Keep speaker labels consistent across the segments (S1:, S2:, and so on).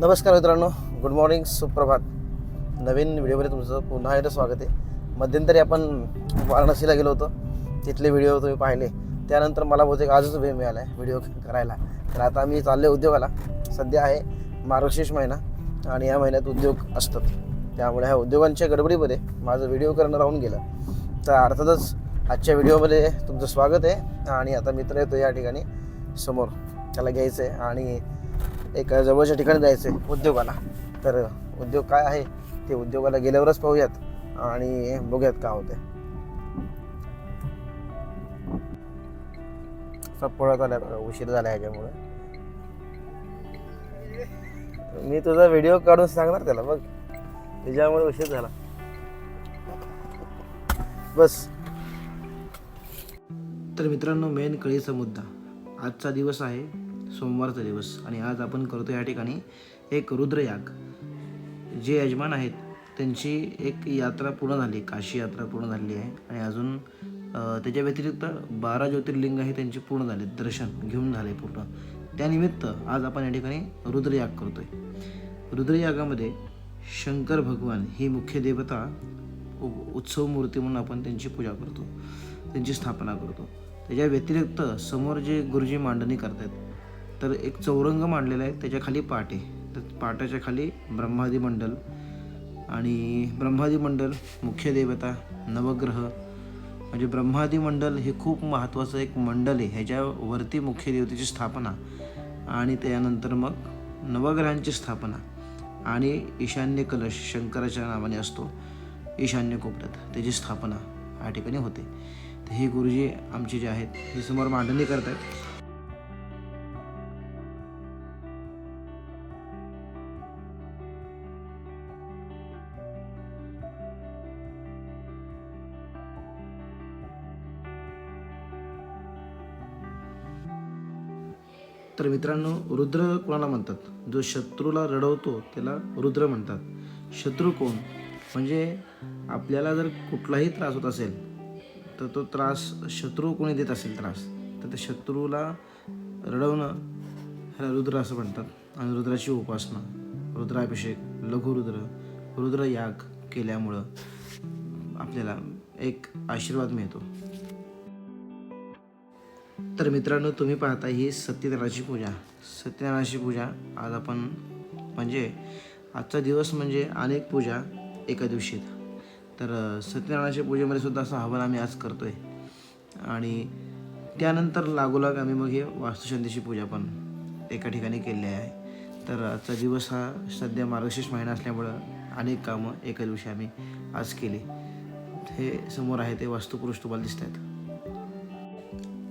S1: नमस्कार मित्रांनो good morning सुप्रभात. नवीन व्हिडिओमध्ये तुमचं पुन्हा एकदा स्वागत आहे. मध्यंतरी आपण वाराणसीला गेलो होतो. तिथले व्हिडिओ तुम्ही पाहिले. त्यानंतर मला बहुतेक आजच वेळ मिळाला आहे व्हिडिओ करायला. तर आता मी चालले उद्योगाला. सध्या आहे मार्गशीर्ष महिना आणि या महिन्यात उद्योग असतात. त्यामुळे ह्या उद्योगांच्या गडबडीमध्ये माझं व्हिडिओ करणं राहून गेलं. तर अर्थातच आजच्या व्हिडिओमध्ये तुमचं स्वागत आहे आणि आता मित्र येतो या ठिकाणी समोर. त्याला घ्यायचं आहे आणि एक जवळच्या ठिकाणी जायचं आहे उद्योगाला. तर उद्योग काय आहे ते उद्योगाला गेल्यावरच पाहूयात आणि बघूयात का होते पळत आला उशीर झाला ह्याच्यामुळे. मी तुझा व्हिडिओ काढून सांगणार त्याला बघ. त्याच्यामुळे उशीर झाला. बस. तर मित्रांनो मेन कळीचा मुद्दा आजचा दिवस आहे सोमवारचा दिवस. आणि आज आपण करतो या ठिकाणी एक रुद्रयाग. जे यजमान आहेत त्यांची एक यात्रा पूर्ण झाली. काशी यात्रा पूर्ण झालेली आहे. आणि अजून त्याच्या व्यतिरिक्त बारा ज्योतिर्लिंग हे त्यांची पूर्ण झाले. दर्शन घेऊन झाले पूर्ण. त्यानिमित्त आज आपण या ठिकाणी रुद्रयाग करतो आहे रुद्रयागामध्ये शंकर भगवान ही मुख्य देवता उ- उत्सव मूर्ती म्हणून आपण त्यांची पूजा करतो. त्यांची स्थापना करतो. त्याच्या व्यतिरिक्त समोर जे गुरुजी मांडणी करतात तर एक चौरंग मांडलेला आहे त्याच्याखाली पाट आहे. तर पाटाच्या खाली ब्रह्मादी मंडल आणि ब्रह्मादी मंडल मुख्य देवता नवग्रह. म्हणजे ब्रह्मादी मंडल हे खूप महत्त्वाचं एक मंडल आहे. ह्याच्यावरती मुख्य देवतेची स्थापना आणि त्यानंतर मग नवग्रहांची स्थापना आणि ईशान्य कलश शंकराच्या नावाने असतो ईशान्य कोपऱ्यात. त्याची स्थापना या ठिकाणी होते. तर हे गुरुजी आमचे जे आहेत हे समोर मांडणी करतात तर मित्रांनो रुद्र कोणाला म्हणतात? जो शत्रूला रडवतो त्याला रुद्र म्हणतात. शत्रू कोण? म्हणजे आपल्याला जर कुठलाही त्रास होत असेल तर तो त्रास शत्रू कोणी देत असेल त्रास तर त्या शत्रूला रडवणं ह्याला रुद्र असं म्हणतात. आणि रुद्राची उपासना रुद्राभिषेक लघुरुद्र रुद्र याग केल्यामुळं आपल्याला एक आशीर्वाद मिळतो. तर मित्रांनो तुम्ही पाहता ही सत्यनारायणाची पूजा. सत्यनारायणाची पूजा आज आपण म्हणजे आजचा दिवस म्हणजे अनेक पूजा एका दिवशीत तर सत्यनारायणाच्या पूजेमध्ये सुद्धा असं हवन आम्ही आज करतोय. आणि त्यानंतर लागोलाग आम्ही मग हे वास्तुशांतीची पूजा पण एका ठिकाणी केलेली आहे. तर आजचा दिवस हा सध्या मार्गशीर्ष महिना असल्यामुळं अनेक कामं एका दिवशी आम्ही आज केली. हे समोर आहे ते वास्तुपुरुष तुम्हाला दिसत आहेत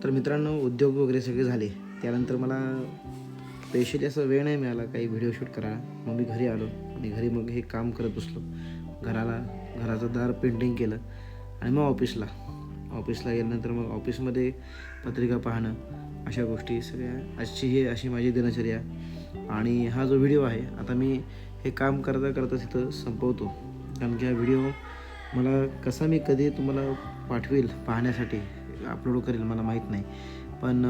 S1: तर मित्रांनो उद्योग वगैरे सगळे झाले. त्यानंतर मला स्पेशली असा वेळ नाही मिळाला. काही व्हिडिओ शूट करा. मग मी घरी आलो आणि घरी मग हे काम करत बसलो. घराला घराचं दार पेंटिंग केलं आणि मग ऑफिसला. ऑफिसला गेल्यानंतर मग ऑफिसमध्ये पत्रिका पाहणं अशा गोष्टी सगळ्या. आजची ही अशी माझी दिनचर्या. आणि हा जो व्हिडिओ आहे आता मी हे काम करता करता तिथं संपवतो. कारण की हा व्हिडिओ मला कसा मी कधी तुम्हाला पाठवेल पाहण्यासाठी अपलोड करेल मला माहीत नाही. पण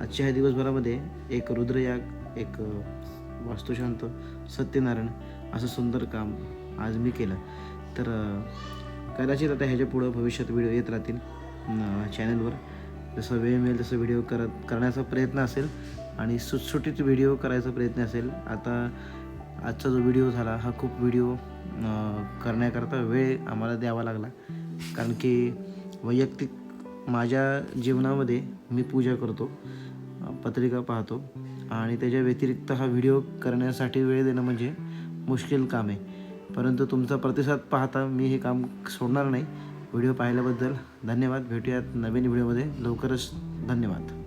S1: आजच्या ह्या दिवसभरामध्ये एक रुद्रयाग एक वास्तुशांत सत्यनारायण असं सुंदर काम आज मी केलं. तर कदाचित आता ह्याच्या पुढं भविष्यात व्हिडिओ येत राहतील चॅनलवर जसं वेळ मिळेल तसं व्हिडिओ करत करण्याचा प्रयत्न असेल आणि सुटसुटीत व्हिडिओ करायचा प्रयत्न असेल. आता आजचा जो व्हिडिओ झाला हा खूप व्हिडिओ करण्याकरता वेळ आम्हाला द्यावा लागला. कारण की वैयक्तिक माझ्या जीवनामध्ये मी पूजा करतो पत्रिका पाहतो आणि त्याच्या व्यतिरिक्त हा व्हिडिओ करण्यासाठी वेळ देणं म्हणजे मुश्किल काम आहे. परंतु तुमचा प्रतिसाद पाहता मी हे काम सोडणार नाही. व्हिडिओ पाहिल्याबद्दल धन्यवाद. भेटूयात नवीन व्हिडिओमध्ये. लवकरच धन्यवाद.